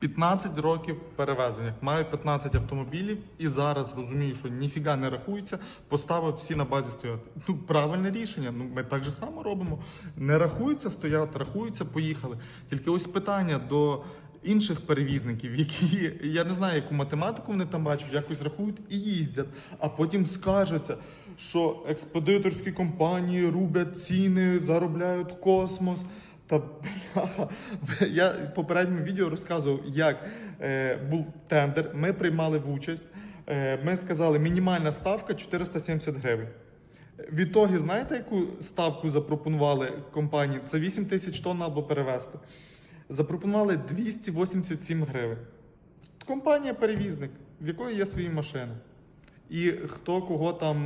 15 років перевезення. Маю 15 автомобілів і зараз розумію, що ніфіга не рахується. Поставив всі на базі стояти. Ну правильне рішення. Ну ми так же само робимо. Не рахується стояти, рахується, поїхали. Тільки ось питання до. Інших перевізників, які я не знаю, яку математику вони там бачать, якось рахують і їздять, а потім скажеться, що експедиторські компанії рублять ціни, заробляють космос. Та бляха, я в попередньому відео розказував, як е, був тендер. Ми приймали в участь. Е, ми сказали, мінімальна ставка 470 гривень. Відтоді, знаєте, яку ставку запропонували компанії? Це 8 тисяч тонн або перевезти. Запропонували 287 гривень. Компанія-перевізник, в якої є свої машини. І хто кого там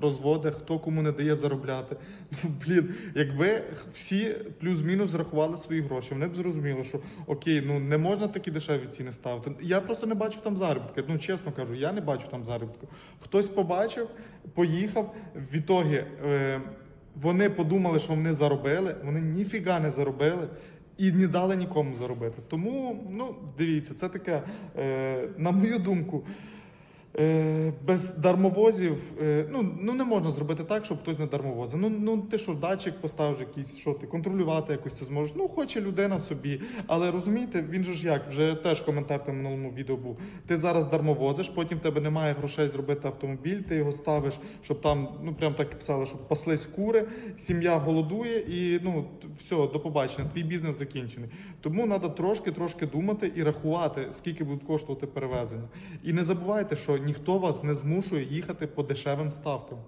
розводить, хто кому не дає заробляти. Ну, блін, якби всі плюс-мінус зрахували свої гроші, вони б зрозуміли, що окей, ну не можна такі дешеві ціни ставити. Я просто не бачу там заробітки. Ну чесно кажу, я не бачу там заробітку. Хтось побачив, поїхав. В ітогі е, вони подумали, що вони заробили, вони ніфіга не заробили. І не дали нікому заробити. Тому, ну, дивіться, це таке, е, на мою думку, без дармовозів, е, ну, ну не можна зробити так, щоб хтось не дармовозив. Ну, ну ти що, датчик поставиш якийсь, що ти контролювати якось це зможеш. Ну, хоче людина собі. Але розумієте, він же ж як, вже теж коментар там минулому відео був. Ти зараз дармовозиш, потім в тебе немає грошей зробити автомобіль, ти його ставиш, щоб там, ну прям так і писали, щоб паслись кури, сім'я голодує і ну все, до побачення, твій бізнес закінчений. Тому треба трошки-трошки думати і рахувати, скільки будуть коштувати перевезення. І не забувайте, що ніхто вас не змушує їхати по дешевим ставкам.